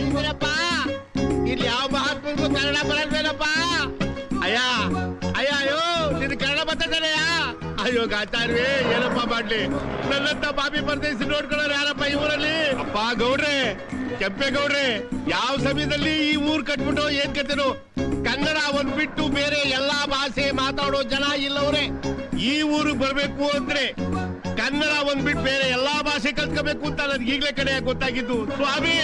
ಕಾಣಿಸ್ತೀರಪ್ಪ ಇಲ್ಲಿ ಯಾವ ಮಹಾತ್ಮಗೂ ಕನ್ನಡ ಬರಲ್ವೇನಪ್ಪ? ಅಯ್ಯ ಅಯ್ಯ, ಅಯ್ಯೋ ನಿನ್ ಕನ್ನಡ ಬರ್ತದಲ್ಲಯ್ಯ? ಅಯ್ಯೋ ಗಾತಾರ್ವಿ ಏನಪ್ಪ ಮಾಡ್ಲಿ? ನನ್ನಂತ ಬಾಬಿ ಪರದೇಶಿ ನೋಡ್ಕೊಳ್ಳೋರು ಯಾರಪ್ಪ ಈ ಊರಲ್ಲಿ? ಅಪ್ಪ, ಗೌಡ್ರೆ, ಕೆಂಪೇಗೌಡ್ರೆ, ಯಾವ ಸಮಯದಲ್ಲಿ ಈ ಊರ್ ಕಟ್ಬಿಟ್ಟು ಏನ್ ಕತೆನು ಕನ್ನಡ ಒಂದ್ ಬಿಟ್ಟು ಬೇರೆ ಎಲ್ಲಾ ಭಾಷೆ ಮಾತಾಡೋ ಜನ ಇಲ್ಲವ್ರೆ. ಈ ಊರಿಗೆ ಬರ್ಬೇಕು ಅಂದ್ರೆ ಕನ್ನಡ ಒಂದ್ ಬಿಟ್ಟು ಬೇರೆ ಎಲ್ಲಾ ಭಾಷೆ ಕಲ್ತ್ಕೋಬೇಕು ಅಂತ ನನ್ಗೆ ಈಗ್ಲೇ ಕಡೆ ಗೊತ್ತಾಗಿದ್ದು. ಸ್ವಾಮಿ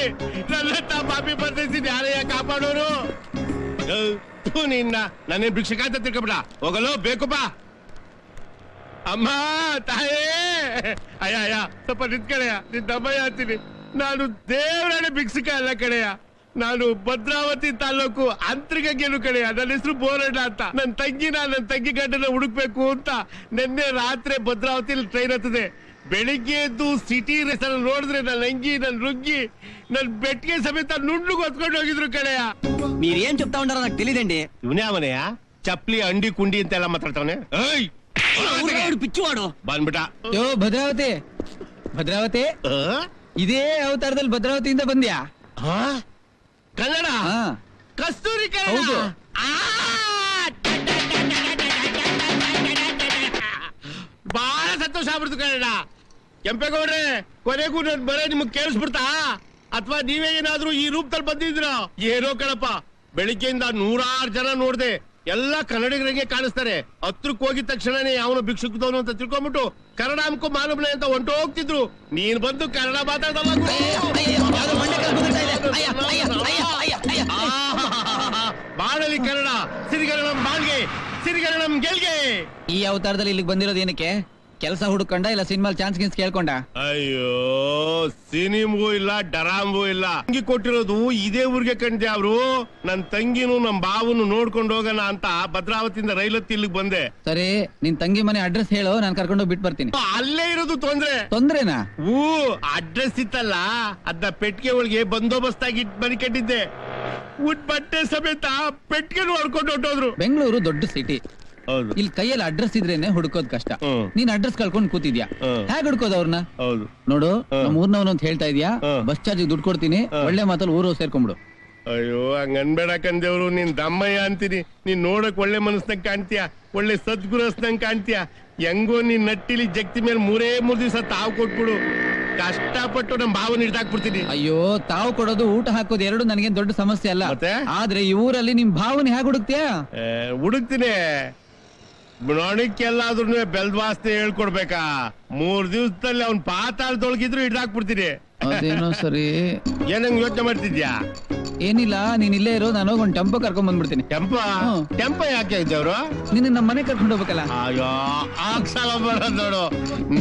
ನನ್ನಂತ ಬಾಬಿ ಪರದೇಶಿ ಯಾರಯ್ಯ ಕಾಪಾಡೋರು? ನಿನ್ನ, ನನ್ನೇ ಭಿಕ್ಷಕ ಅಂತ ತಿಳ್ಕೊಬಿಡ. ಹೋಗಲು ಬೇಕು ಬಾ ಅಮ್ಮ, ತಾಯೇ. ಅಯ್ಯ ಅಯ್ಯ, ಸ್ವಲ್ಪ ನಿಂತ್ಕಡೆಯ ನಿನ್ ದಮ್ಮಯ್ಯ ಅಂತೀನಿ. ನಾನು ದೇವರನೆ ಭಿಕ್ಷಕ ಅಲ್ಲ ಕಡೆಯ ನಾನು ಭದ್ರಾವತಿ ತಾಲೂಕು ಅಂತರಿಗೆನು ಕಡೆಯ ನನ್ನ ಹೆಸರು ಬೋರಣ್ಣ ಅಂತ ನನ್ನ ತಂಗಿನ ನನ್ನ ತಂಗಿ ಗಂಡನ ಹುಡುಕ್ಬೇಕು ಅಂತ ನಿನ್ನೆ ರಾತ್ರಿ ಭದ್ರಾವತಿಲಿ ಟ್ರೈನ್ ಹತ್ತದೆ ಬೆಳಿಗ್ಗೆ ಎದ್ದು ಸಿಟಿ ರೆಸಲ್ ನೋಡಿದ್ರೆ ನನ್ನ ಅಂಗಿ ನನ್ನ ರುಗ್ಗಿ ನನ್ನ ಬೆಟ್ಟಿಗೆ ಸಮೇತ ನುಣ್ಣಗೆ ಹೊತ್ಕೊಂಡು ಹೋಗಿದ್ರು ಕಡೆಯ మీరేం చెప్తా ఉంటారో నాకు తెలియదండి ಇವನೇ ಅವನೆಯ ಚಪ್ಲಿ ಅಂಡಿ ಕುಂಡಿ ಅಂತೆಲ್ಲ ಮಾತಾಡ್ತಾವನೆ ಏಯ್ పిచ్చివాడు ಬಂದ್ಬಿಟ್ಟ ಯೋ ಭದ್ರಾವತಿ ಭದ್ರಾವತಿ ಆ? ಇದೇ ಅವತಾರದಲ್ಲಿ ಭದ್ರಾವತಿಯಿಂದ ಬಂದ್ಯಾ ಆ? ಕನ್ನಡ ಹಾ ಕಸ್ತೂರಿ ಕನ್ನಡ ಹೌದು. ಆ! ಬಹಳ ಸಂತೋಷ ಆಗ್ಬಿಡ್ತು ಕನ್ನಡ ಕೆಂಪೇಗೌಡ್ರೆ ಕೊನೆಗೂ ನನ್ ಬರ ನಿಮ್ಗೆ ಕೇಳಿಸ್ಬಿಡ್ತಾ ಅಥವಾ ನೀವೇ ಏನಾದ್ರೂ ಈ ರೂಪದಲ್ಲಿ ಬಂದಿದ್ರ ಏನೋ ಕಣಪ್ಪ ಬೆಳಿಗ್ಗೆಯಿಂದ ನೂರಾರು ಜನ ನೋಡ್ದೆ ಎಲ್ಲ ಕನ್ನಡಿಗರಿಗೆ ಕಾಣಿಸ್ತಾರೆ ಹತ್ರಕ್ಕೆ ಹೋಗಿದ ತಕ್ಷಣನೇ ಅವನು ಭಿಕ್ಷುಕದವನು ಅಂತ ತಿಳ್ಕೊಂಬಿಟ್ಟು ಕನ್ನಡ ಅಮ್ಕೊ ಮಾನವನೇ ಅಂತ ಹೊಂಟು ಹೋಗ್ತಿದ್ರು ನೀನ್ ಬಂದು ಕನ್ನಡ ಮಾತಾಡಲ್ಲ ಬಾಳಲಿ ಕನ್ನಡ ಸಿರಿಗರಣಂ ಬಾಳ್ಗೆ ಸಿರಿಗರಣಂ ಗೆಲ್ಗೆ ಈ ಅವತಾರದಲ್ಲಿ ಇಲ್ಲಿಗೆ ಬಂದಿರೋದು ಏನಕ್ಕೆ? ಕೆಲಸ ಹುಡುಕೊಂಡ ಇಲ್ಲ ಸಿನಿಮಾ ಚಾನ್ಸ್ ಗಿನ್ಸ್ ಕೇಳ್ಕೊಂಡ? ಅಯ್ಯೋ ಸಿನಿಮಗೂ ಇಲ್ಲ ಡರಾಮ್ಗೂ ಇಲ್ಲ. ತಂಗಿ ಕೊಟ್ಟಿರೋದು ಇದೇ ಊರಿಗೆ ಕಂಡೆ ಅವ್ರು? ನನ್ ತಂಗಿನೂ ನಮ್ ಬಾವನು ನೋಡ್ಕೊಂಡು ಹೋಗೋಣ ಅಂತ ಭದ್ರಾವತಿಯಿಂದ ರೈಲತ್ತಿ ಇಲ್ಲಿಗೆ ಬಂದೆ. ಸರಿ ನಿನ್ ತಂಗಿ ಮನೆ ಅಡ್ರೆಸ್ ಹೇಳು ನಾನು ಕರ್ಕೊಂಡು ಬಿಟ್ ಬರ್ತೀನಿ. ಅಲ್ಲೇ ಇರೋದು ತೊಂದ್ರೆ. ತೊಂದ್ರೆನಾ? ಊ ಅಡ್ರೆಸ್ ಇತ್ತಲ್ಲ ಅದ್ನ ಪೆಟ್ಟಿಗೆ ಒಳಗೆ ಬಂದೋಬಸ್ತ್ ಆಗಿ ಇಟ್ ಮನೆ ಕಟ್ಟಿದ್ದೆ. ಉಟ್ ಬಟ್ಟೆ ಸಮೇತ ಪೆಟ್ಟಿಗೆ ಹೊಡ್ಕೊಂಡು ಹೊಟ್ಟೋದ್ರು ಬೆಂಗಳೂರು ದೊಡ್ಡ ಸಿಟಿ ಹೌದು. ಇಲ್ಲಿ ಕೈಯಲ್ಲಿ ಅಡ್ರೆಸ್ ಇದ್ರೇನೆ ಹುಡುಕೋದ್ ಕಷ್ಟ. ಹ್ಮ್. ನೀನ್ ಅಡ್ರೆಸ್ ಕಳ್ಕೊಂಡ್ ಕೂತಿದ್ಯಾ? ಹ್ಮ್. ಹೇಗ್ ಹುಡ್ಕೋದ್ ಅವ್ರನ್ನ ಹೌದು. ನೋಡು. ನಮ್ಮ ಊರ್ನವ್ನ ಅಂತ ಹೇಳ್ತಾ ಇದ್ಯಾ? ಹ್ಮ್. ಬಸ್ ಚಾರ್ಜ್ ದುಡ್ಡು ಕೊಡ್ತೀನಿ ಒಳ್ಳೆ ಮಾತಲ್ಲಿ ಊರು ಸೇರ್ಕೊಂಡ್ಬಿಡು ಅಯ್ಯೋ ಹಂಗನ್ಬೇಡ ಕಂದೇವ್ರು ನೀನ್ ದಮ್ಮಯ್ಯ ಅಂತೀನಿ. ನೀನ್ ನೋಡಕ್ ಒಳ್ಳೆ ಮನಸ್ನಂಗ್ ಕಾಣ್ತೀಯ? ಒಳ್ಳೆ ಸದ್ಗುರಸ್ನಂಗ್ ಕಾಣ್ತೀಯ? ಹೆಂಗೋ ನೀನ್ ನಟ್ಟಿಲಿ ಜಗ್ತಿ ಮೇಲೆ ಮೂರೇ ಮೂರ್ ದಿವಸ ತಾವು ಕೊಟ್ಬಿಡು. ಕಷ್ಟಪಟ್ಟು ನಮ್ ಭಾವನ ಹಿಡ್ದಾಕ್ಬಿಡ್ತೀನಿ. ಅಯ್ಯೋ ತಾವು ಕೊಡೋದು ಊಟ ಹಾಕೋದು ಎರಡು ನನಗೇನ್ ದೊಡ್ಡ ಸಮಸ್ಯೆ ಅಲ್ಲ. ಮತ್ತೆ? ಆದ್ರೆ ಈ ಊರಲ್ಲಿ ನಿಮ್ ಭಾವನೆ ಹೇಗ್ ಹುಡುಕ್ತಿಯಾ? ಹುಡುಕ್ತೀನಿ. ನೋಡಕ್ಕೆಲ್ಲಾದ್ರೂ ಬೆಲ್ದ್ ವಾಸನೆ ಹೇಳ್ಕೊಡ್ಬೇಕಾ? ಮೂರ್ ದಿವಸದಲ್ಲಿ ಅವ್ನ್ ಪಾತಾಳದೊಳಗಿದ್ರು ಹಿಡ್ದಾಕ್ಬಿಡ್ತೀನಿ ಅದೇನೋ ಸರಿ. ಏನಂಗ್ ಯೋಚನೆ ಮಾಡ್ತಿದ್ಯಾ? ಏನಿಲ್ಲ ನೀನ್ ಇಲ್ಲೇ ಇರೋ ನಾನು ಹೋಗಿ ಒಂದ್ ಟೆಂಪೋ ಕರ್ಕೊಂಡ್ ಬಂದ್ಬಿಡ್ತೀನಿ. ಕೆಂಪ ಹ್ಮ್. ಕೆಂಪ ಯಾಕೆ ಇದ್ದವ್ರು ನಿನ್ನ ನಮ್ಮ ಮನೆ ಕರ್ಕೊಂಡು ಹೋಗ್ಬೇಕಲ್ಲ? ಅಯ್ಯೋ ಆಕ್ಸಲ ಬರೋದ್ ನೋಡು.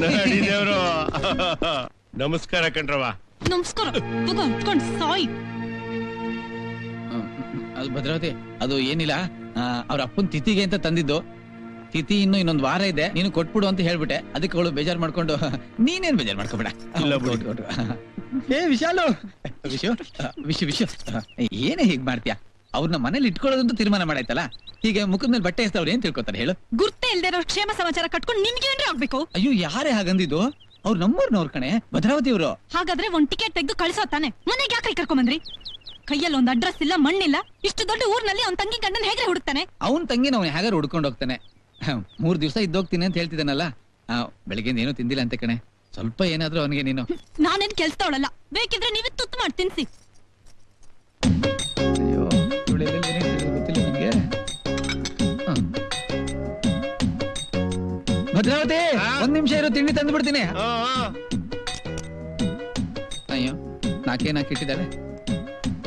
ನಡಿ ದೇವ್ರು. ನಮಸ್ಕಾರ ಕಣ್ರವ ನಮಸ್ಕಾರ. ತಗೋ ಇಟ್ಕೊಂಡು ಸಾಯಿ. ಹ್ಮ್. ಅದು ಭದ್ರಾವತಿ ಅದು ಏನಿಲ್ಲ. ಅವ್ರ ಅಪ್ಪನ್ ತಿಥಿಗೆ ಅಂತ ತಂದಿದ್ದು. ತಿಥಿ ಇನ್ನು ಇನ್ನೊಂದು ವಾರ ಇದೆ. ನೀನು ಕೊಟ್ಬಿಡು ಅಂತ ಹೇಳ್ಬಿಟ್ಟೆ. ಅದಕ್ಕೆ ಅವಳು ಬೇಜಾರ್ ಮಾಡ್ಕೊಂಡು ನೀನೇನ್ ಬೇಜಾರ್ ಮಾಡ್ಕೊಬೇಡ. ಏ ವಿಶಾಲು! ವಿಶು ವಿಶು ವಿಶು. ಏನೇ ಹೀಗ್ ಮಾಡ್ತೀಯಾ? ಅವ್ರನ್ನ ಮನೇಲಿ ಇಟ್ಕೊಳ್ಳೋದಂತ ತೀರ್ಮಾನ ಮಾಡಾಯ್ತಲ್ಲ? ಹೀಗೆ ಮುಖದ ಮೇಲೆ ಬಟ್ಟೆ ಎಸ್ತವ್ರು ಏನ್ ತಿಳ್ಕೊತಾರೆ ಹೇಳು? ಗುರ್ತೇ ಇಲ್ದೇ ಇರೋ ಕ್ಷೇಮ ಸಮಾಚಾರ ಕಟ್ಕೊಂಡು ನಿಮ್ಗೆ ಏನ್ರಿ ಆಗ್ಬೇಕು? ಅಯ್ಯೋ ಯಾರೇ ಹಾಗಂದಿದ್ದು? ಅವ್ರು ನಮ್ಮೂರ್ನವ್ರ ಕಣೆ. ಭದ್ರಾವತಿ ಅವರು ಹಾಗಾದ್ರೆ ಒಂದ್ ಟಿಕೆಟ್ ತೆಗೆದು ಕಳಿಸೋ ತಾನೆ. ಮನೆಗೆ ಯಾಕೆ ಕರ್ಕೊಂಬಂದ್ರಿ? ಕೈಯಲ್ಲಿ ಒಂದ್ ಅಡ್ರೆಸ್ ಇಲ್ಲ ಮಣ್ಣಿಲ್ಲ. ಇಷ್ಟು ದೊಡ್ಡ ಊರ್ನಲ್ಲಿ ಅವ್ನ್ ತಂಗಿ ಗಂಡನ್ ಹೇಗೆ ಹುಡುಕ್ತಾನೆ? ಅವ್ನ್ ತಂಗಿ ನಾವು ಹೇಗಾರು ಹುಡ್ಕೊಂಡು ಹೋಗ್ತಾನೆ. ಮೂರ್ ದಿವಸ ಇದ್ದೋಗ್ತೀನಿ ಅಂತ ಹೇಳ್ತಿದ್ದಾನಲ್ಲ. ಬೆಳಿಗ್ಗೆ ಏನು ಏನೂ ತಿಂದಿಲ್ಲ ಅಂತ ಕಣೆ. ಸ್ವಲ್ಪ ಏನಾದ್ರೂ ಅವನಿಗೆ ನೀನು. ನಾನೇನ್ ಕೆಲ್ಸದವಳಲ್ಲ. ಬೇಕಿದ್ರೆ ನೀವೇ ತುತ್ತು ಮಾಡಿ ತಿನ್ಸಿ. ಭದ್ರಾವತಿ ಒಂದ್ ನಿಮಿಷ ಇರೋ ತಿಂಡಿ ತಂದು ಬಿಡ್ತೀನಿ. ಅಯ್ಯೋ ನಾಕೆ ನಾಕ್ ಇಟ್ಟಿದ್ದಾಳೆ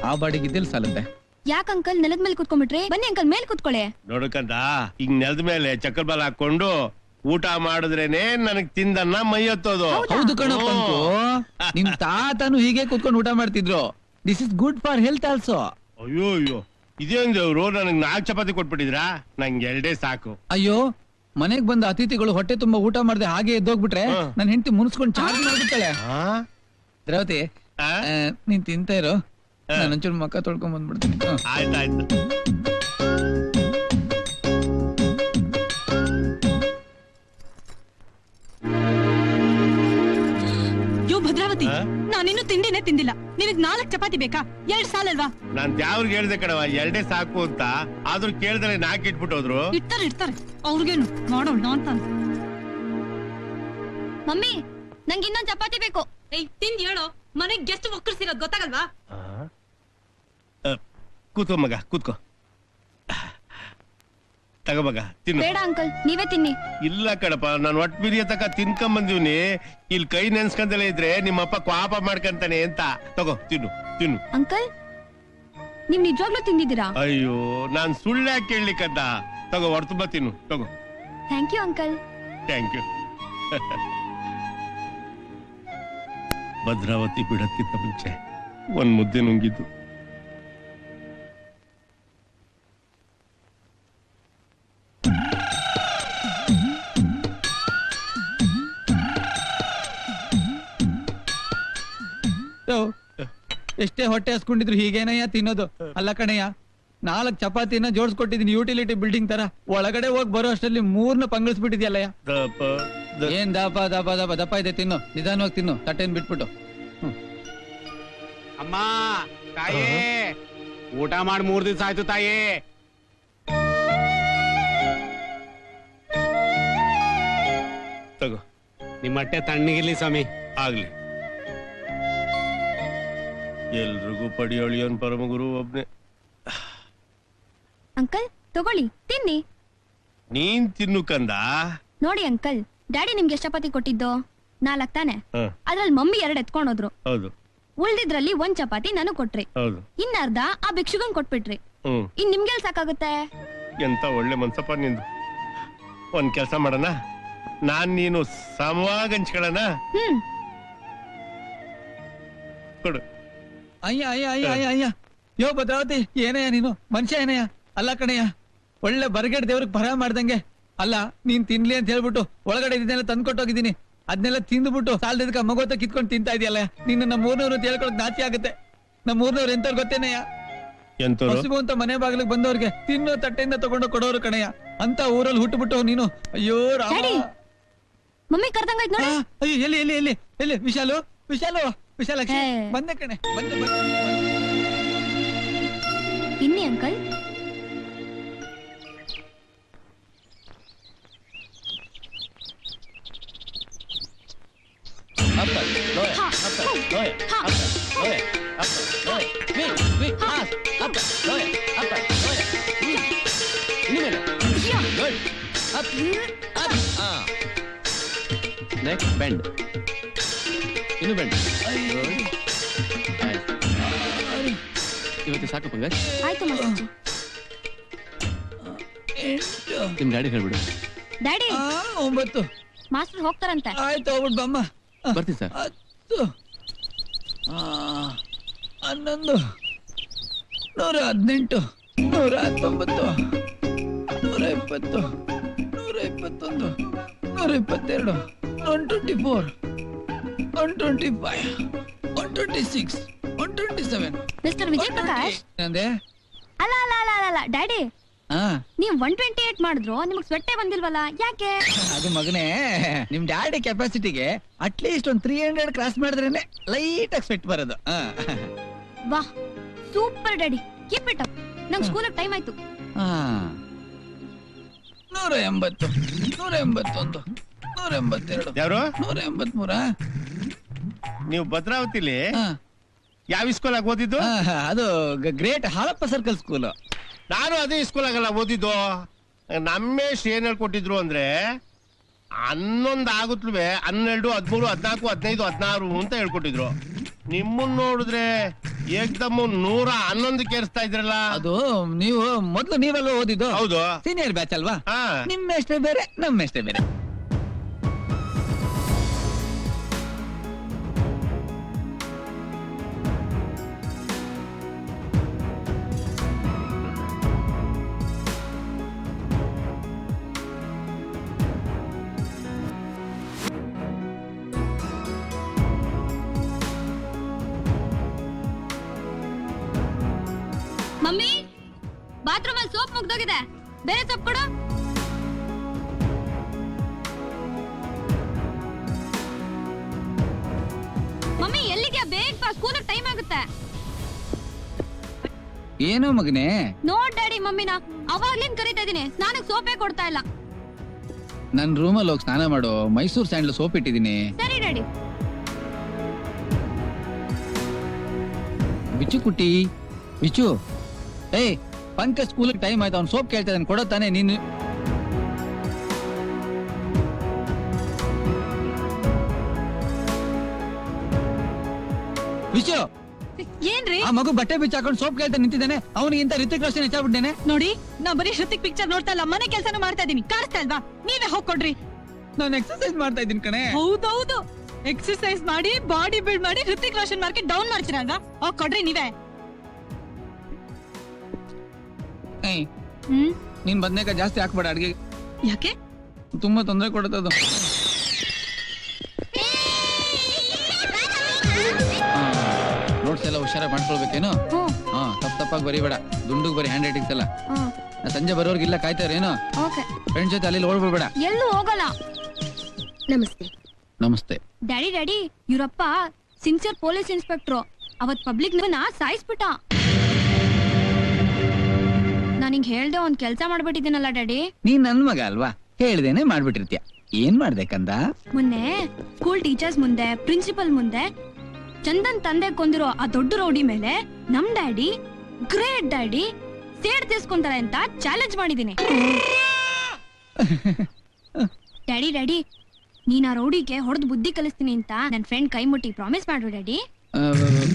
ಆ ಇದ್ದಿಲ್ಲ ಸಾಲುತ್ತೆ. ಯಾಕ ಅಂಕಲ್ ನೆಲದ ಮೇಲೆ ಕುತ್ಕೊಂಡ್ಬಿಟ್ರಿ? ಬನ್ನಿ ಅಂಕಲ್ ಮೇಲೆ ಕುತ್ಕೊಳ್ಳಿ. ನೋಡಕಂತ ಈಗ ನೆಲದ ಮೇಲೆ ಚಕ್ಕರ್ ಬಾಲ್ ಹಾಕೊಂಡು ಊಟ ಮಾಡಿದ್ರೇನೆ ನನಗ್ ತಿಂದನ್ನ ಮೈ ಹತ್ತೋದು ಹೌದು ಕಣಪ್ಪಂತು ನಿಮ್ ತಾತನು ಹೀಗೆ ಕುತ್ಕೊಂಡು ಊಟ ಮಾಡ್ತಿದ್ರು. This is good for health also ಅಯ್ಯೋ ಅಯ್ಯೋ. ಇದೇನ್ ದೇವ್ರು? ನನಗ್ ನಾಲ್ಕು ಚಪಾತಿ ಕೊಟ್ಬಿಟ್ಟಿದ್ರಾ? ನಂಗೆ ಎರಡೇ ಸಾಕು. ಅಯ್ಯೋ ಮನೆಗ್ ಬಂದ ಅತಿಥಿಗಳು ಹೊಟ್ಟೆ ತುಂಬಾ ಊಟ ಮಾಡದೆ ಹಾಗೆ ಎದ್ದೋಗ್ಬಿಟ್ರೆ ಹ. ನನ್ ಹೆಂಡತಿ ಮುನ್ಸ್ಕೊಂಡು ಚಾರ್ಜ್ ಮಾಡ್ಬಿಡ್ತಾಳೆ. ಆ? ದ್ರೌತಿ ಆ? ನೀನ್ ತಿಂತ ಇರು. ಹ. ನಾನು ಒಂಚೂರು ಮಕ್ಕ ತೊಳ್ಕೊಂಡ್ ಬಂದ್ಬಿಡ್ತೀನಿ. ಆಯ್ತಾಯ್ತು ಯೋ ಭದ್ರಾವತಿ ಆ? ನಾನಿನ್ನು ತಿಂಡಿನೇ ತಿಂದಿಲ್ಲ. ನಿನಗ್ ನಾಲ್ಕ್ ಚಪಾತಿ ಬೇಕಾ? ಎರಡ್ ಸಾಲಲ್ವಾ ನಾನ್ ಯಾವ್ರಿಗೆ ಹೇಳ್ದೆ ಕಣವ ಎರಡೇ ಸಾಕು ಅಂತ. ಆದ್ರೂ ಕೇಳ್ದಲೆ ನಾಕ್ ಇಟ್ಬಿಟ್ಟು ಹೋದ್ರು. ಇರ್ತಾರೆ ಇರ್ತಾರೆ ಅವ್ರಿಗೇನು? ಮಾಡೋಣ ತಾನು. ಮಮ್ಮಿ ನಂಗೆ ಇನ್ನೊಂದ್ ಚಪಾತಿ ಬೇಕು. ಏಯ್ ತಿಂದ್ ಹೇಳೋ. ಮನೆಗೆ ಗೆಸ್ಟ್ ಒಕ್ಕರ್ಸಿರೋದ್ ಗೊತ್ತಾಗಲ್ವಾ? ಆ, ಕೂತ್ಕೋ ಮಗ ಕೂತ್ಕೋ. ತಗೋ ಮಗ ತಿನ್ನು. ಬೇಡ ಅಂಕಲ್ ನೀವೇ ತಿನ್ನಿ. ಇಲ್ಲ ಕಣಪ್ಪ ನಾನು ಒಟ್ಟು ಬಿರಿಯ ತಕ ತಿನ್ಕೊಂಡ್ ಬಂದಿವ್ನಿ ಇಲ್ಲಿ ಕೈ ನೆನ್ಸ್ಕಂತಲೆ ಇದ್ರೆ ನಿಮ್ಮಪ್ಪ ಕ್ವಾಪ ಮಾಡ್ಕಂತಾನೆ ಅಂತ. ತಗೋ ತಿನ್ನು ತಿನ್ನು. ಅಂಕಲ್ ನೀವ್ ನಿಜವಾಗ್ಲೂ ತಿಂದಿದ್ದೀರಾ? ಅಯ್ಯೋ ನಾನು ಸುಳ್ಳ ಕೇಳಲಿಕ್ಕದ್ದ ತಗೋ ಹೊರ ತಿನ್ನು. ತಗೋ. Thank you uncle. Thank you Bhadravati ಬಿಡಕ್ಕಿಂತ ಮುಂಚೆ ಒಂದ್ ಮುದ್ದೆ ನುಂಗಿದ್ದು. ಎಷ್ಟೇ ಹೊಟ್ಟೆ ಹಸ್ಕೊಂಡಿದ್ರು ಹೀಗೇನಯ್ಯ ತಿನ್ನೋದು? ಅಲ್ಲ ಕಣಯ್ಯ ನಾಲ್ಕ್ ಚಪಾತಿನ ಜೋಡಿಸ್ಕೊಟ್ಟಿದೀನಿ ಯುಟಿಲಿಟಿ ಬಿಲ್ಡಿಂಗ್ ತರ. ಒಳಗಡೆ ಹೋಗಿ ಬರೋ ಅಷ್ಟರಲ್ಲಿ ಮೂರ್ನ ಪಂಗಳಿಸ್ಬಿಟ್ಟಿದ್ಯಲ್ಲಯ್ಯ? ದಪ ದ- ಏನ್ ದಪ ದಪ ದಪ ದಪ ಇದೆ ತಿನ್ನು. ನಿಧಾನವಾಗಿ ತಿನ್ನು ತಟ್ಟೆನ್ ಬಿಟ್ಬಿಟ್ಟು. ಅಮ್ಮ ತಾಯಿ ಊಟ ಮಾಡಿ ಮೂರ್ ದಿವಸ ಆಯ್ತು ತಾಯಿ. ತಗೋ. ನಿಮ್ಮ ಹೊಟ್ಟೆ ತಣ್ಣಗಿರ್ಲಿ ಸ್ವಾಮಿ. ಆಗ್ಲಿ. ಎಲ್ರಿಗೂ ಪಡಿಯೋಳಿಯೋನ್ ಪರಮಗುರು ಒಬ್ನೇ. ಅಂಕಲ್ ತಗೊಳ್ಳಿ ತಿನ್ನಿ. ನೀನ್ ತಿನ್ನು ಕಂದ. ನೋಡಿ ಅಂಕಲ್ ಡ್ಯಾಡಿ ನಿಮ್ಗೆ ಎಷ್ಟ್ ಚಪಾತಿ ಕೊಟ್ಟಿದ್ದು? ನಾಲ್ಕ್ ತಾನೆ. ಹ, ಅದ್ರಲ್ಲಿ ಮಮ್ಮಿ ಎರಡ್ ಎತ್ಕೊಂಡೋದ್ರು. ಹೌದು. ಉಳ್ದಿದ್ರಲ್ಲಿ ಒಂದ್ ಚಪಾತಿ ನನಗ್ ಕೊಟ್ರಿ. ಹೌದು. ಇನ್ನರ್ಧ ಆ ಭಿಕ್ಷುಗನ್ ಕೊಟ್ಬಿಟ್ರಿ. ಹ್ಮ್. ಇನ್ ನಿಮ್ಗೆಲ್ ಸಾಕಾಗುತ್ತೆ? ಎಂತ ಒಳ್ಳೆ ಮನ್ಸಪ್ಪ ನಿಂದು. ಒಂದ್ ಕೆಲ್ಸ ಮಾಡೋಣ. ನಾನ್ ನೀನು ಸಮವಾಗಿ ಹಂಚ್ಕೊಳ್ಳೋಣ. ಹ್ಮ್. ಕೊಡು. ಅಯ್ಯ ಅಯ್ಯ ಅಯ್ಯ ಅಯ್ಯ ಅಯ್ಯ. ಯೋ ಭದ್ರಾವತಿ ಏನಯ್ಯ ನೀನು? ಮನುಷ್ಯ ಏನಯ್ಯ ಅಲ್ಲ ಕಣಯ್ಯ ಒಳ್ಳೆ ಬರಗಡೆ ದೇವ್ರಿಗೆ ಭರ ಮಾಡ್ದಂಗೆ. ಅಲ್ಲ ನೀನ್ ತಿನ್ಲಿ ಅಂತ ಹೇಳ್ಬಿಟ್ಟು ಒಳಗಡೆ ಇದನ್ನೆಲ್ಲ ತಂದ್ಕೊಟ್ಟೋಗಿದ್ದೀನಿ. ಅದನ್ನೆಲ್ಲ ತಿಂದ್ಬಿಟ್ಟು ಸಾಲದಕ್ಕ ಮಗೋತ ಕಿತ್ಕೊಂಡು ತಿಂತಾ ಇದೆಯಲ್ಲ. ನಿನ್ನ ನಮ್ಮ ಮೂರ್ನವ್ರು ಅಂತ ಹೇಳ್ಕೊಳಕ್ ನಾಚಿ ಆಗುತ್ತೆ. ನಮ್ಮ ಮೂರ್ನವ್ರು ಎಂತವ್ರು ಗೊತ್ತೇನಯ್ಯ? ಹಸಿವು ಅಂತ ಮನೆ ಬಾಗಿಲಿಗೆ ಬಂದವ್ರಿಗೆ ತಿನ್ನೋ ತಟ್ಟೆಯಿಂದ ತಗೊಂಡು ಕೊಡೋರು ಕಣಯ್ಯ. ಅಂತ ಊರಲ್ಲಿ ಹುಟ್ಟುಬಿಟ್ಟು ನೀನು. ಅಯ್ಯೋ ರಾಮ. ಮಮ್ಮಿ ಕರ್ದಂಗಾಯ್ತು ನೋಡಿ. ಅಯ್ಯೋ ಎಲ್ಲಿ ಎಲ್ಲಿ ಎಲ್ಲಿ ಎಲ್ಲಿ ವಿಶಾಲು ವಿಶಾಲು? ವಿಶಾಲಾಕ್ಷಿ ಹೇ. ಬಂದೆ ಕಣೆ ಬಂದೆ ಬಂದೆ ತಿನ್ನಿ ಅಂಕಲ್ ನೆಕ್ಸ್ಟ್ ಬೆಂಡ್ ಇನ್ನು ಬೆಂಡ್ ಇವತ್ತು ಸಾಕು ಪಂಗಜ್ ಆಯ್ತು ಮಾಸ್ಟರ್ಜಿ ಎಂಟು ನಿಮ್ ಡ್ಯಾಡಿ ಹೇಳ್ಬಿಡು. ಡ್ಯಾಡಿ! ಆ, ಒಂಬತ್ತು. ಮಾಸ್ಟರ್ ಹೋಗ್ತಾರಂತೆ. ಆಯ್ತು ಹೋಗ್ಬಿಟ್ಟು ಬಮ್ಮ. ಆ, ಬರ್ತೀನಿ ಸರ್. ಹತ್ತು. ಆ, ಹನ್ನೊಂದು. ನೂರ ಹದಿನೆಂಟು. ನೂರ ಹತ್ತೊಂಬತ್ತು. ನೂರ ಇಪ್ಪತ್ತು. ನೂರ ಇಪ್ಪತ್ತೊಂದು. ನೂರ ಇಪ್ಪತ್ತೆರಡು. One twenty four one twenty five one twenty six one twenty seven mister Vijay Prakash ಅಂದೆ ಅಲ್ಲ ಅಲ್ಲ ಅಲ್ಲ ಅಲ್ಲ, ಅಲ್ಲ ಡ್ಯಾಡಿ. ಹಾ. ನೀವು ಒನ್ ಟ್ವೆಂಟಿ ಏಟ್ ಮಾಡಿದ್ರು ನಿಮ್ಗ್ ಸ್ವೆಟ್ಟೆ ಬಂದಿಲ್ವಲ್ಲ ಯಾಕೆ? ಅದು ಮಗನೇ ನಿಮ್ ಡ್ಯಾಡಿ ಕೆಪಾಸಿಟಿಗೆ ಅಟ್ಲೀಸ್ಟ್ ಒಂದ್ ತ್ರೀ ಹಂಡ್ರೆಡ್ ಕ್ರಾಸ್ ಮಾಡಿದ್ರೇನೆ ಲೈಟ್ ಆಗಿ ಸ್ವೆಟ್ ಬರೋದು. ಆ. Wow super daddy. Keep it up ನಂಗ್ ಟೈಮ್ ಆಯ್ತು. ಆ. ನೂರ ಎಂಬತ್ತು ನೂರ ಎಂಬತ್ತೊಂದು ನೂರ ಎಂಬತ್ತೆರಡು ಯಾರು ನೂರ ಎಂಬತ್ಮೂರ? ನೀವು ಭದ್ರಾವತಿಲಿ ಆ, ಯಾವ ಸ್ಕೂಲ್ ಆಗಿ ಓದಿದ್ದು? ಆ, ಅದು ಗ್ರೇಟ್ ಹಾಲಪ್ಪ ಸರ್ಕಲ್ ಸ್ಕೂಲ್ ನಾನು ಅದೇ ಸ್ಕೂಲ್ ಆಗಲ್ಲ ಓದಿದ್ದು. ನಮ್ಮೇಶ್ ಏನ್ ಹೇಳ್ಕೊಟ್ಟಿದ್ರು ಅಂದ್ರೆ ಹನ್ನೊಂದು ಆಗುತ್ತಲ್ವೇ? ಹನ್ನೆರಡು ಹದ್ಮೂರು ಹದ್ನಾಲ್ಕು ಹದಿನೈದು ಹದಿನಾರು ಅಂತ ಹೇಳ್ಕೊಟ್ಟಿದ್ರು. ನಿಮ್ಮನ್ ನೋಡಿದ್ರೆ ಏಕ್ದಮ್ ನೂರ ಹನ್ನೊಂದು ಕೇರಿಸ್ತಾ ಇದ್ರಲ್ಲ? ಅದು ನೀವು ಮೊದ್ಲು ನೀವೆಲ್ಲ ಓದಿದ್ದು? ಹೌದು. ಸೀನಿಯರ್ ಬ್ಯಾಚ್ ಅಲ್ವಾ? ಹಾ. ನಿಮ್ಮ ಎಷ್ಟೇ ಬೇರೆ ನಮ್ಮ ಎಷ್ಟೇ ಬೇರೆ. ಬಾತ್ರೂಮ್ ಅಲ್ಲಿ ಸೋಪ್ ಮುಗ್ದೋಗಿದೆ. ಬೇರೆ ಸೋಪ್ ಕೊಡು. ಮಮ್ಮಿ ಎಲ್ಲಿಗೆ ಬೇಗ ಬಾ ಸ್ಕೂಲ್ ಟೈಮ್ ಆಗುತ್ತೆ. ಏನು ಮಗನೇ? ನೋಡ್ ಡ್ಯಾಡಿ ಮಮ್ಮಿನ ಅವಾಗ್ಲಿಂದ ಕರಿತಾ ಇದೀನಿ ಸ್ನಾನಕ್ ಸೋಪೇ ಕೊಡ್ತಾ ಇಲ್ಲ. ನನ್ ರೂಮಲ್ಲಿ ಹೋಗಿ ಸ್ನಾನ ಮಾಡು. ಮೈಸೂರ್ ಸ್ಯಾಂಡಲ್ ಸೋಪ್ ಇಟ್ಟಿದ್ದೀನಿ. ಸರಿ ಡ್ಯಾಡಿ. ಬಿಚ್ಚು ಕುಟ್ಟಿ. ಬಿಚ್ಚು ಏಯ್ ಪಂಕ ಸ್ಕೂಲ್ ಟೈಮ್ ಆಯ್ತು. ಅವ್ನು ಸೋಪ್ ಕೇಳ್ತಾ ಇದ್ದಾನೆ. ನೀನು. ಬಿಚ್ಚು ಏನ್ರಿ? ಆ ಮಗು ಬಟ್ಟೆ ಬಿಚ್ಚಾಕೊಂಡು ಸೋಪ್ ಕೇಳ್ತಾ ನಿಂತಿದ್ದಾನೆ. ಅವನಿಗಿಂತ ರಿತಿಕ್ ರೋಷನ್ ಹೆಚ್ಚಾಗ್ಬಿಟ್ಟೇನೆ ನೋಡಿ ನಾ ಬರೀ ಶ್ರುತಿಕ್ ಪಿಕ್ಚರ್ ನೋಡ್ತಾ ಇಲ್ಲ. ಮನೆ ಕೆಲ್ಸನೂ ಮಾಡ್ತಾ ಇದೀನಿ ಕಾಣಿಸ್ತಾ ಇಲ್ವಾ? ನೀವೇ ಹೋಗ್ಕೊಡ್ರಿ. ನಾನು ಎಕ್ಸರ್ಸೈಸ್ ಮಾಡ್ತಾ ಇದ್ದೀನಿ ಕಣೆ. ಹೌದೌದು. ಎಕ್ಸರ್ಸೈಸ್ ಮಾಡಿ ಬಾಡಿ ಬಿಲ್ಡ್ ಮಾಡಿ ಹೃತಿಕ್ ರೋಷನ್ ಮಾರ್ಕೆಟ್ ಡೌನ್ ಮಾಡ್ತೀರಲ್ವಾ ಹೋಗ್ ಕೊಡ್ರಿ ನೀವೇ. ಏಯ್ ಹ್ಮ್? ನೀನ್ ಬದ್ನೇಕಾಯಿ ಜಾಸ್ತಿ ಹಾಕ್ಬೇಡ ಅಡ್ಗೆ. ಯಾಕೆ? ತುಂಬಾ ತೊಂದರೆ ಕೊಡುತ್ತದು ನೋಟ್ಸ್ ಎಲ್ಲ ಹುಷಾರಾಗಿ ಮಾಡ್ಕೊಳ್ಬೇಕೇನು? ಹಾ ತಪ್ಪ ತಪ್ಪಾಗಿ ಬರಿಬೇಡ. ದುಂಡುಗ್ ಬರೀ ಹ್ಯಾಂಡ್ ರೈಟಿಂಗ್ಸ್ ಎಲ್ಲ ಸಂಜೆ ಬರೋರ್ಗೆ ಇಲ್ಲ ಕಾಯ್ತಾರೇನು ಓಕೆ. ಫ್ರೆಂಡ್ ಜೊತೆ ಅಲ್ಲಿ ಓಡ್ಬಿಡ್ಬೇಡ. ಎಲ್ಲೂ ಹೋಗಲ್ಲ. ನಮಸ್ತೆ. ನಮಸ್ತೆ. ಡ್ಯಾಡಿ ಡ್ಯಾಡಿ ಇವರಪ್ಪ ಸಿನ್ಸಿಯರ್ ಪೊಲೀಸ್ ಇನ್ಸ್ಪೆಕ್ಟ್ರು. ಅವತ್ ಪಬ್ಲಿಕ್ನ ಸಾಯಿಸ್ಬಿಟ್ಟ. ನಾನು ಹಿಂಗ್ ಹೇಳ್ದೆ ಒಂದ್ ಕೆಲ್ಸ ಮಾಡ್ಬಿಟ್ಟಿದ್ದೀನಲ್ಲ ಡ್ಯಾಡಿ. ನೀನ್ ನನ್ ಮಗ ಅಲ್ವಾ? ಹೇಳ್ದೇನೆ ಮಾಡ್ಬಿಟ್ಟಿರ್ತೀಯ. ಏನ್ ಮಾಡ್ದೆ ಕಂದ? ಮೊನ್ನೆ ಸ್ಕೂಲ್ ಟೀಚರ್ಸ್ ಮುಂದೆ ಪ್ರಿನ್ಸಿಪಲ್ ಮುಂದೆ ಚಂದನ್ ತಂದೆ ಕೊಂದಿರೋ ಆ ದೊಡ್ಡ ರೌಡಿ ಮೇಲೆ ನಮ್ ಡ್ಯಾಡಿ ಗ್ರೇಟ್ ಡ್ಯಾಡಿ ಸೇಡ್ ತೀರ್ಸ್ಕೊಂತಾರೆ ಅಂತ ಚಾಲೆಂಜ್ ಮಾಡಿದೀನಿ ಡ್ಯಾಡಿ ಡ್ಯಾಡಿ ನೀನ್ ಆ ರೌಡಿಗೆ ಹೊಡೆದ್ ಬುದ್ಧಿ ಕಲಿಸ್ತೀನಿ ಅಂತ ನನ್ ಫ್ರೆಂಡ್ ಕೈ ಮುಟ್ಟಿ ಪ್ರಾಮಿಸ್ ಮಾಡ್ರು ಡ್ಯಾಡಿ.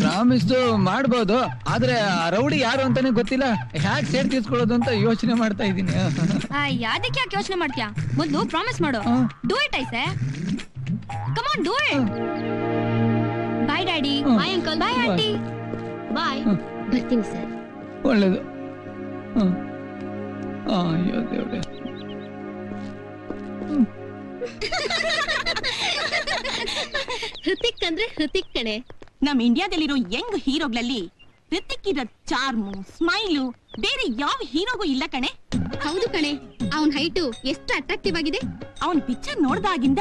ಪ್ರಾಮಿಸ್ ಮಾಡ್ಬೋದು ಆದ್ರೆ ಆ ರೌಡಿ ಯಾರು ಅಂತಾನೆ ಗೊತ್ತಿಲ್ಲ. ಹ್ಯಾಕ್ ಸೇರ್ ತೀರ್ಸ್ಕೊಳ್ಳೋದು ಅಂತ ಯೋಚನೆ ಮಾಡ್ತಾ ಇದ್ದೀನಿ. ಯಾದಕ್ಕೆ ಯಾಕೆ ಯೋಚನೆ ಮಾಡ್ತೀಯಾ? ಮೊದ್ಲು ಪ್ರಾಮಿಸ್ ಮಾಡು. Do it ಐಸೆ come on do it bye daddy bye uncle bye. Aunty bye. ಬರ್ತೀನಿ ಸರ್ ಒಳ್ಳೇದು. ಅಯ್ಯೋ ದೇವ್ರೆ. ಹೃತಿಕ್ ಅಂದ್ರೆ ಹೃತಿಕ್ ಕಣೆ. ನಮ್ ಇಂಡಿಯಾದಲ್ಲಿರೋ ಯಂಗ್ ಹೀರೋಗಳಲ್ಲಿ ಹೃತಿಕ್ ಇರೋ ಚಾರ್ಮು ಸ್ಮೈಲು ಬೇರೆ ಯಾವ ಹೀರೋಗೂ ಇಲ್ಲ ಕಣೆ. ಹೌದು ಕಣೆ ಅವನ್ ಹೈಟು ಎಷ್ಟು ಅಟ್ರಾಕ್ಟಿವ್ ಆಗಿದೆ? ಅವನ್ ಪಿಕ್ಚರ್ ನೋಡ್ದಾಗಿಂದ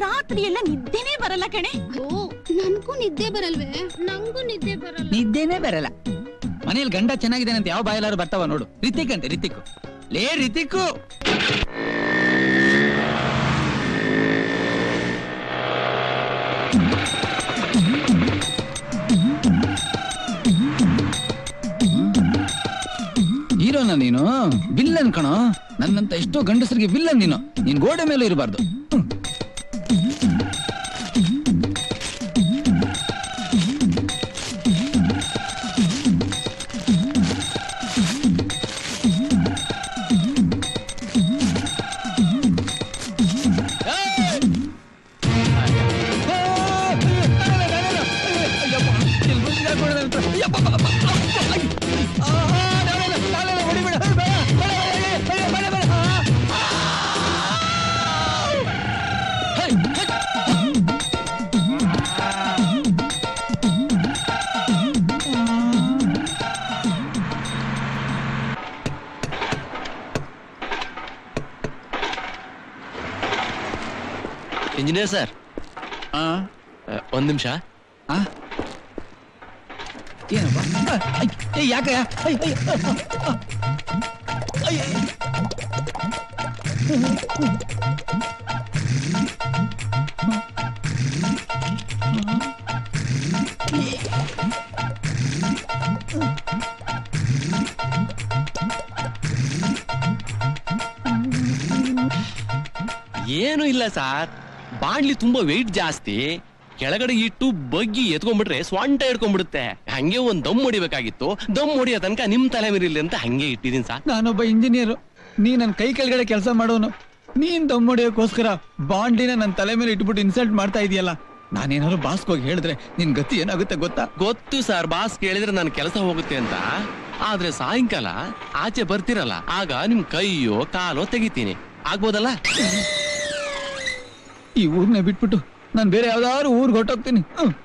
ರಾತ್ರಿ ಎಲ್ಲ ನಿದ್ದೆನೇ ಬರಲ್ಲ ಕಣೆ. ಓ ನನ್ಗೂ ನಿದ್ದೆ ಬರಲ್ವೇ? ನಂಗೂ ನಿದ್ದೆ ಬರಲ್ಲ. ನಿದ್ದೆನೇ ಬರಲ್ಲ. ಮನೇಲಿ ಗಂಡ ಚೆನ್ನಾಗಿದೆ ಅಂತ ಯಾವ ಬಾಯಲಾರು ಬರ್ತಾವ ನೋಡು. ರಿತಿಕ್ ಅಂತೆ ರಿತಿಕ್ ಲೇ ರಿತಿಕ್ಕು ನೀನು? ವಿಲ್ಲನ್ ಕಣೋ? ನನ್ನಂತ ಎಷ್ಟೋ ಗಂಡಸರಿಗೆ ವಿಲ್ಲನ್ ನೀನು. ನೀನ್ ಗೋಡೆ ಮೇಲೆ ಇರಬಾರ್ದು. ಇಂಜಿನಿಯರ್ ಸರ್ ಒಂದ್ ನಿಮಿಷ ಆ? ಏನಪ್ಪ ಐ, ಏ, ಯಾಕಯ್ಯ ಐ, ಐ, ಆ, ಆ, ಐ, ಐ. ಏನು ಇಲ್ಲ ಸರ್ ಬಾಣ್ಲಿ ತುಂಬಾ ವೆಯ್ಟ್ ಜಾಸ್ತಿ ಕೆಳಗಡೆ ಇಟ್ಟು ಬಗ್ಗಿ ಎತ್ಕೊಂಡ್ಬಿಟ್ರೆ ಸ್ವಂಟ ಹಿಡ್ಕೊಂಡ್ಬಿಡುತ್ತೆ. ಹಂಗೆ ಒಂದ್ ದಮ್ ಹೊಡಿಬೇಕಾಗಿತ್ತು. ದಮ್ ಹೊಡಿಯೋ ತನಕ ನಿಮ್ ತಲೆ ಮೇಲಿರ್ಲಿ ಅಂತ ಹಂಗೆ ಇಟ್ಟಿದೀನಿ ಸರ್. ನಾನೊಬ್ಬ ಇಂಜಿನಿಯರ್ ನೀ ನನ್ ಕೈ ಕೆಳಗಡೆ ಕೆಲಸ ಮಾಡೋನು. ನೀನ್ ದಮ್ಮೊಡಿಯೋಕೋಸ್ಕರ ಬಾಂಡಿನ ನನ್ನ ತಲೆ ಮೇಲೆ ಇಟ್ಬಿಟ್ಟು ಇನ್ಸಲ್ಟ್ ಮಾಡ್ತಾ ಇದೀಯಲ್ಲ ನಾನೇನಾದ್ರು ಬಾಸ್ಗೆ ಹೋಗಿ ಹೇಳಿದ್ರೆ ನಿನ್ ಗತಿ ಏನಾಗುತ್ತೆ ಗೊತ್ತಾ? ಗೊತ್ತು ಸರ್ ಬಾಸ್ ಕೇಳಿದ್ರೆ ನನ್ ಕೆಲಸ ಹೋಗುತ್ತೆ ಅಂತ. ಆದ್ರೆ ಸಾಯಂಕಾಲ ಆಚೆ ಬರ್ತಿರಲ್ಲ ಆಗ ನಿಮ್ ಕೈಯೋ ಕಾಲೋ ತೆಗಿತೀನಿ. ಆಗ್ಬೋದಲ್ಲ? ಈ ಊರ್ನೇ ಬಿಟ್ಬಿಟ್ಟು ನಾನು ಬೇರೆ ಯಾವ್ದಾದ್ರು ಊರ್ಗೆ ಹೊಟ್ಟೋಗ್ತೀನಿ.